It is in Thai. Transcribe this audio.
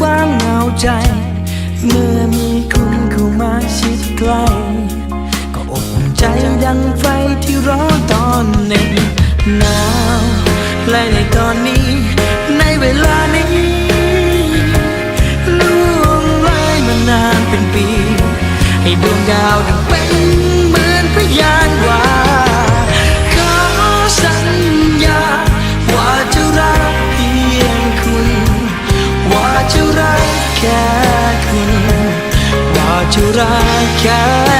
กวางเงาใจ เมื่อมีคุณเข้ามาชิดใกล้ก็อบอุ่นใจดังไฟที่ร้อนตอนหนึ่งหนาวและในตอนนี้ในเวลา curahkan